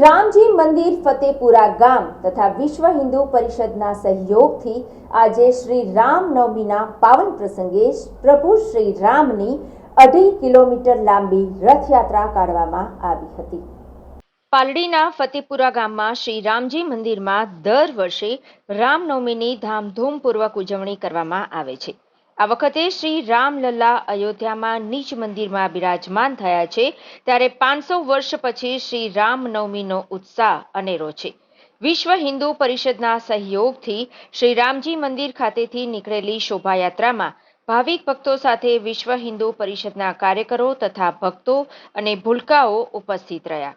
રામજી મંદિર ફતેપુરા ગામ તથા વિશ્વ હિન્દુ પરિષદના સહયોગથી આજે શ્રી રામનવમીના પાવન પ્રસંગે પ્રભુ શ્રી રામની અઢી કિલોમીટર લાંબી રથયાત્રા કાઢવામાં આવી હતી. પાલડીના ફતેપુરા ગામમાં શ્રી રામજી મંદિરમાં દર વર્ષે રામનવમીની ધામધૂમપૂર્વક ઉજવણી કરવામાં આવે છે. આ વખતે શ્રી રામલલ્લા અયોધ્યામાં નીચ મંદિરમાં બિરાજમાન થયા છે, ત્યારે પાંચસો વર્ષ પછી શ્રી રામનવમીનો ઉત્સાહ અનેરો છે. વિશ્વ હિન્દુ પરિષદના સહયોગથી શ્રી રામજી મંદિર ખાતેથી નીકળેલી શોભાયાત્રામાં ભાવિક ભક્તો સાથે વિશ્વ હિન્દુ પરિષદના કાર્યકરો તથા ભક્તો અને ભૂલકાઓ ઉપસ્થિત રહ્યા.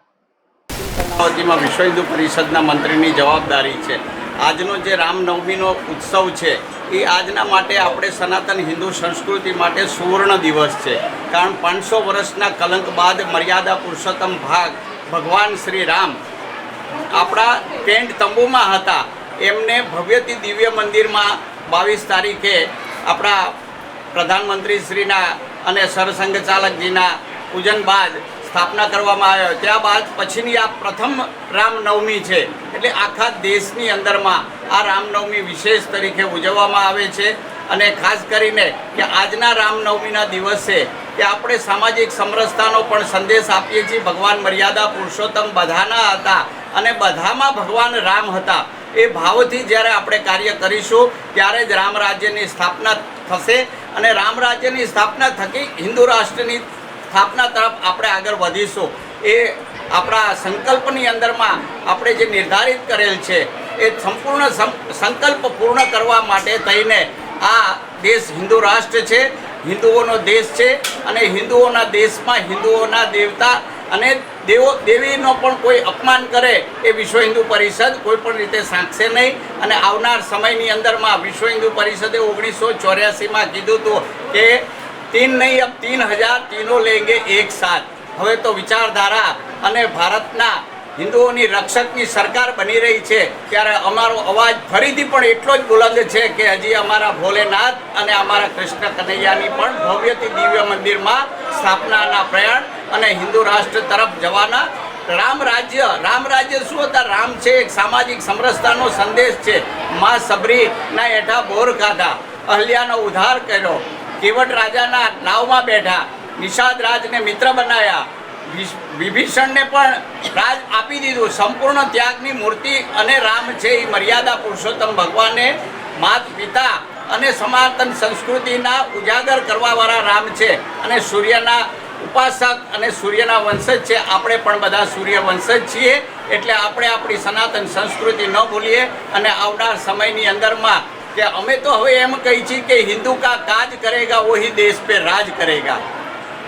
વિશ્વ હિન્દુ પરિષદના મંત્રીની જવાબદારી છે. આજનો જે રામનવમીનો ઉત્સવ છે એ આજના માટે આપણે સનાતન હિન્દુ સંસ્કૃતિ માટે સુવર્ણ દિવસ છે. કારણ પાંચસો વર્ષના કલંક બાદ મર્યાદા પુરુષોત્તમ ભાગ ભગવાન શ્રી રામ આપણા ટેન્ટ તંબુમાં હતા. એમને ભવ્યથી દિવ્ય મંદિરમાં બાવીસ તારીખે આપણા પ્રધાનમંત્રી શ્રીના અને સરસંઘ ચાલકજીના પૂજન બાદ સ્થાપના કરવામાં આવ્યો. ત્યારબાદ પછીની આ પ્રથમ રામનવમી છે. એટલે આખા દેશની અંદરમાં આ રામનવમી વિશેષ તરીકે ઉજવવામાં આવે છે અને ખાસ કરીને કે આજના રામનવમીના દિવસે કે આપણે સામાજિક સમરસતાનો પણ સંદેશ આપીએ છીએ. ભગવાન મર્યાદા, પુરુષોત્તમ બધાના હતા અને બધામાં ભગવાન રામ હતા. એ ભાવથી જ્યારે આપણે કાર્ય કરીશું, ત્યારે જ રામ રાજ્યની સ્થાપના થશે અને રામ રાજ્યની સ્થાપના થકી હિન્દુ રાષ્ટ્રની સ્થાપના તરફ આપણે આગળ વધીશું. એ આપણા સંકલ્પની અંદરમાં આપણે જે નિર્ધારિત કરેલ છે એ સંપૂર્ણ સંકલ્પ પૂર્ણ કરવા માટે થઈને આ દેશ હિન્દુ રાષ્ટ્ર છે, હિન્દુઓનો દેશ છે અને હિન્દુઓના દેશમાં હિન્દુઓના દેવતા અને દેવો, દેવીનો પણ કોઈ અપમાન કરે એ વિશ્વ હિન્દુ પરિષદ કોઈ પણ રીતે સાંકશે નહીં અને આવનાર સમયની અંદરમાં વિશ્વ હિન્દુ પરિષદે ઓગણીસો ચોર્યાસીમાં કીધું હતું કે તીન નહીં, અબ તીન હજાર તીનો લેંગે એક સાથ. હવે તો વિચારધારા અને ભારતના હિન્દુઓની રક્ષકની સરકાર બની રહી છે, ત્યારે અમારો અવાજ ફરીથી પણ એટલો જ બુલંદ છે કે હજી અમારા ભોલેનાથ અને અમારા કૃષ્ણ કનૈયાની પણ ભવ્યથી દિવ્ય મંદિરમાં સ્થાપનાના પ્રયાણ અને હિન્દુ રાષ્ટ્ર તરફ જવાના રામ રાજ્ય રામ રાજ્ય શું હતા? રામ છે એક સામાજિક સમરસતાનો સંદેશ છે. મા સબરીના હેઠા બોર ખાધા, અહલ્યાનો ઉદ્ધાર કર્યો, કેવટ રાજાના નાવમાં બેઠા, નિષાદ રાજને મિત્ર બનાયા વિશ- વિભીષણને પણ રાજ આપી દીધું. સંપૂર્ણ ત્યાગની મૂર્તિ અને રામ છે એ મર્યાદા પુરુષોત્તમ ભગવાને માત પિતા અને સનાતન સંસ્કૃતિના ઉજાગર કરવાવાળા રામ છે અને સૂર્યના ઉપાસક અને સૂર્યના વંશજ છે. આપણે પણ બધા સૂર્ય વંશજ છીએ એટલે આપણે આપણી સનાતન સંસ્કૃતિ ન ભૂલીએ અને આવનાર સમયની અંદરમાં કે અમે તો હવે એમ કહી છીએ કે હિન્દુ કા કાજ કરેગા, વહી દેશ પે રાજ કરેગા.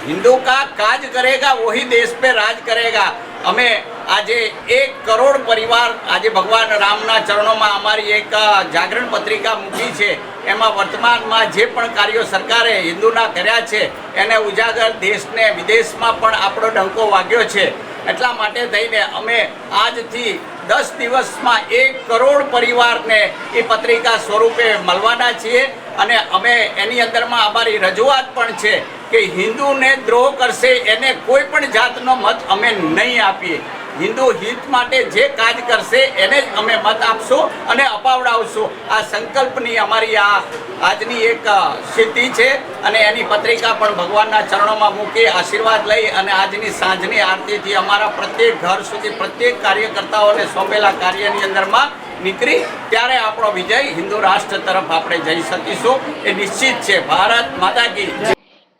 હિન્દુ કા કાજ કરેગા, વહી દેશ પે રાજ કરેગા. અમે આજે એક કરોડ પરિવાર આજે ભગવાન રામના ચરણોમાં અમારી એક જાગરણ પત્રિકા મૂકી છે. એમાં વર્તમાનમાં જે પણ કાર્યો સરકારે હિન્દુના કર્યા છે, એને ઉજાગર દેશને વિદેશમાં પણ આપણો ડંકો વાગ્યો છે. એટલા માટે થઈને અમે આજથી દસ દિવસમાં એક કરોડ પરિવારને એ પત્રિકા સ્વરૂપે મળવાના છીએ. અને અમે એની અંદરમાં અમારી રજૂઆત પણ છે. કે હિન્દુને દ્રોહ કરશે એને કોઈ પણ જાતનો મત અમે નહીં આપીએ. હિન્દુ હિત માટે જે કાજ કરશે એને જ અમે મત આપશું અને અપાવડાવશું. આ સંકલ્પની અમારી આ આજની એક સિદ્ધિ છે અને એની પત્રિકા પણ ભગવાનના ચરણોમાં મૂકી આશીર્વાદ લઈ અને આજની સાંજની આરતીથી અમારા પ્રત્યેક ઘર સુધી પ્રત્યેક કાર્યકર્તાઓને સોંપેલા કાર્યની અંદરમાં નીકળી ત્યારે આપણો વિજય હિન્દુ રાષ્ટ્ર તરફ આપણે જઈ શકીશું. એ નિશ્ચિત છે. ભારત માતા કી જય.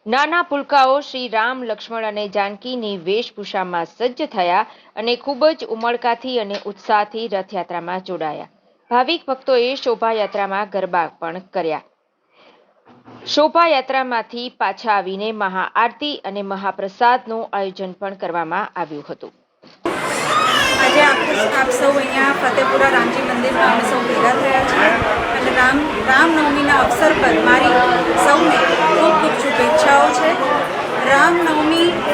નાના પુલકાઓ શ્રી રામ, લક્ષ્મણ અને જાનકીની વેશભૂષામાં સજ્જ થયા અને ખૂબ જ ઉમળકાથી અને ઉત્સાહથી રથયાત્રામાં જોડાયા. ભાવિક ભક્તોએ શોભાયાત્રામાં ગરબા પણ કર્યા. શોભાયાત્રામાંથી પાછા આવીને મહાઆરતી અને મહાપ્રસાદનું આયોજન પણ કરવામાં આવ્યું હતું. આજે આપ સૌ અહીંયા ફતેપુરા રામજી મંદિરમાં અમે સૌ ભેગા થયા છીએ. અને રામ રામનવમીના અવસર પર મારી સૌને ખૂબ ખૂબ શુભેચ્છાઓ છે રામનવમી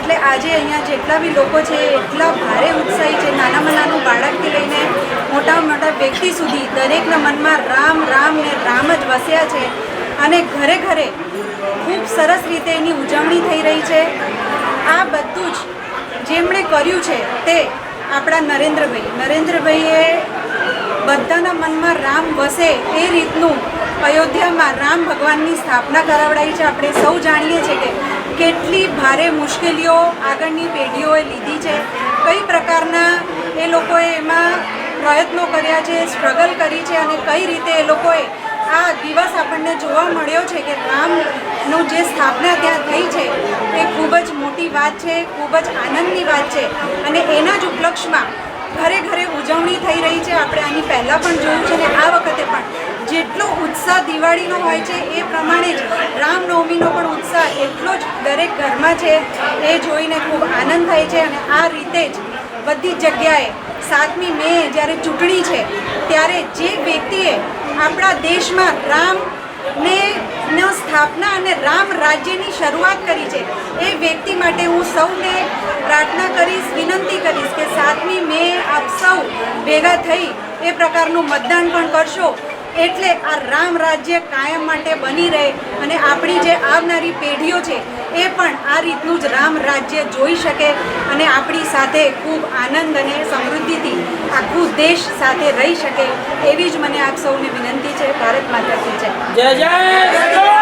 એટલે આજે અહીંયા જેટલા બી લોકો છે, એટલા ભારે ઉત્સાહી છે. નાનામાં નાનું બાળકથી લઈને મોટામાં મોટા વ્યક્તિ સુધી દરેકના મનમાં રામ રામ ને રામ જ વસ્યા છે. અને ઘરે ઘરે ખૂબ સરસ રીતે એની ઉજવણી થઈ રહી છે. આ બધું જ જેમણે કર્યું છે તે આપણા નરેન્દ્રભાઈ. નરેન્દ્રભાઈએ બધાના મનમાં રામ વસે એ રીતનું અયોધ્યામાં રામ ભગવાનની સ્થાપના કરાવડાવી છે. આપણે સૌ જાણીએ છીએ કે કેટલી ભારે મુશ્કેલીઓ આગળની પેઢીઓએ લીધી છે. કઈ પ્રકારના એ લોકોએ એમાં પ્રયત્નો કર્યા છે, સ્ટ્રગલ કરી છે અને કઈ રીતે એ લોકોએ આ દિવસ આપણને જોવા મળ્યો છે કે રામનું જે સ્થાપના ત્યાં થઈ છે, એ ખૂબ જ મોટી વાત છે, ખૂબ જ આનંદની વાત છે અને એના જ ઉપલક્ષમાં ઘરે ઘરે ઉજવણી થઈ રહી છે. આપણે આની પહેલાં પણ જોયું છે અને આ વખતે પણ. જેટલો ઉત્સાહ દિવાળીનો હોય છે એ પ્રમાણે જ રામનવમીનો પણ ઉત્સાહ એટલો જ દરેક ઘરમાં છે એ જોઈને ખૂબ આનંદ થાય છે અને આ રીતે જ બધી જગ્યાએ સાતમી મે જ્યારે ચૂંટણી છે, ત્યારે જે વ્યક્તિએ આપણા દેશમાં રામ ને સ્થાપના અને રામ રાજ્યની શરૂઆત કરી છે, એ વ્યક્તિ માટે હું સૌને પ્રાર્થના કરીશ, વિનંતી કરીશ કે સાતમી મે આપ સૌ ભેગા થઈ એ પ્રકારનું મતદાન પણ કરશો. એટલે આ રામ રાજ્ય કાયમ માટે બની રહે અને આપણી જે આવનારી પેઢીઓ છે એ પણ આ રીતનું જ રામ રાજ્ય જોઈ શકે અને આપણી સાથે ખૂબ આનંદ અને સમૃદ્ધિથી આખું દેશ સાથે રહી શકે એવી જ મને આપ સૌને વિનંતી છે ભારત માતા કી જય જય જય.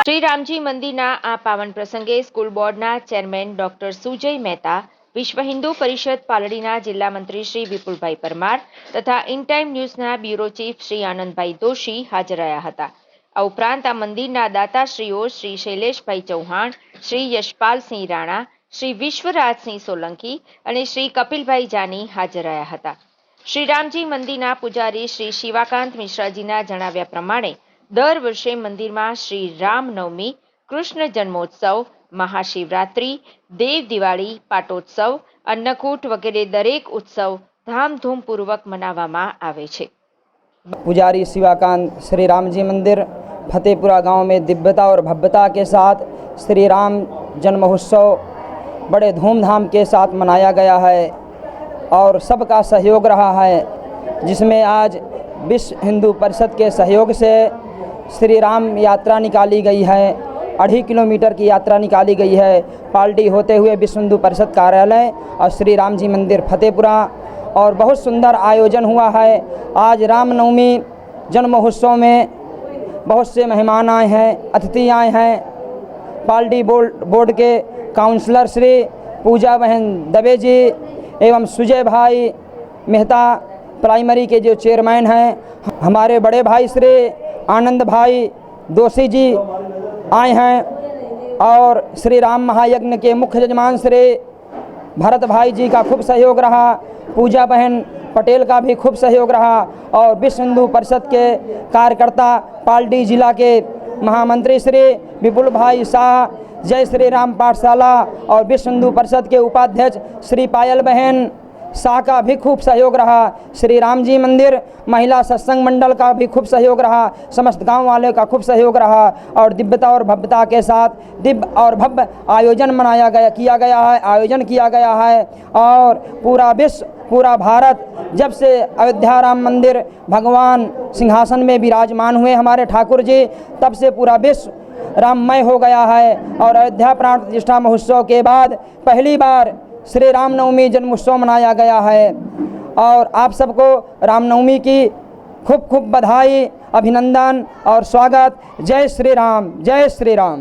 શ્રી રામજી મંદિરના આ પાવન પ્રસંગે સ્કૂલ બોર્ડના ચેરમેન ડોક્ટર સુજય મહેતા વિશ્વ હિન્દુ પરિષદ પાલડીના જિલ્લા મંત્રી શ્રી વિપુલભાઈ પરમાર તથા ઇન ન્યૂઝના બ્યુરો ચીફ શ્રી આનંદભાઈ દોશી હાજર રહ્યા હતા. આ ઉપરાંત આ મંદિરના દાતાશ્રીઓ શ્રી શૈલેષભાઈ ચૌહાણ, શ્રી યશપાલસિંહ રાણા, શ્રી વિશ્વરાજસિંહ સોલંકી અને શ્રી કપિલભાઈ જાની હાજર રહ્યા હતા. શ્રી રામજી મંદિરના પૂજારી શ્રી શિવાકાંત મિશ્રાજીના જણાવ્યા પ્રમાણે, દર વર્ષે મંદિરમાં શ્રી રામનવમી, કૃષ્ણ જન્મોત્સવ મહાશિવરાત્રિ દેવ દિવાળી પાટોત્સવ અન્નકૂટ વગેરે દરેક ઉત્સવ ધામધૂમપૂર્વક મનાવવામાં આવે છે पुजारी शिवाकांत श्री राम जी मंदिर फतेहपुरा गांव में दिव्यता और भव्यता के साथ श्री राम जन्म महोत्सव बड़े धूमधाम के साथ मनाया गया है और सबका सहयोग रहा है जिसमें आज विश्व हिंदू परिषद के सहयोग से श्री राम यात्रा निकाली गई है अढ़ी किलोमीटर की यात्रा निकाली गई है। पाल्टी होते हुए विश्व हिंदू परिषद कार्यालय और श्री राम जी मंदिर फतेहपुरा और बहुत सुंदर आयोजन हुआ है। आज रामनवमी जन्म महोत्सव में बहुत से मेहमान आए हैं, अतिथि आए हैं। पाल्टी बोर्ड बोर्ड के काउंसलर श्री पूजा बहन दबे जी एवं सुजय भाई मेहता प्राइमरी के जो चेयरमैन हैं, हमारे बड़े भाई श्री आनंद भाई दोषी जी आए हैं और श्री राम महायज्ञ के मुख्य यजमान श्री भरत भाई जी का खूब सहयोग रहा, पूजा बहन पटेल का भी खूब सहयोग रहा और विश्व हिंदू परिषद के कार्यकर्ता पाल्टी जिला के महामंत्री श्री विपुल भाई शाह, जय श्री राम पाठशाला और विश्व हिंदू परिषद के उपाध्यक्ष श्री पायल बहन शाह का भी खूब सहयोग रहा। श्री राम जी मंदिर, महिला सत्संग मंडल का भी खूब सहयोग रहा। समस्त गाँव वाले का खूब सहयोग रहा और दिव्यता और भव्यता के साथ दिव्य और भव्य आयोजन मनाया गया, किया गया है, आयोजन किया गया है। और पूरा विश्व, पूरा भारत जब से अयोध्या राम मंदिर भगवान सिंहासन में विराजमान हुए हमारे ठाकुर जी, तब से पूरा विश्व राममय हो गया है। और अयोध्या प्राण प्रतिष्ठा महोत्सव के बाद पहली बार श्री रामनवमी जन्मोत्सव मनाया गया है। और आप सबको रामनवमी की खूब खूब बधाई, अभिनंदन और स्वागत। जय श्री राम, जय श्री राम।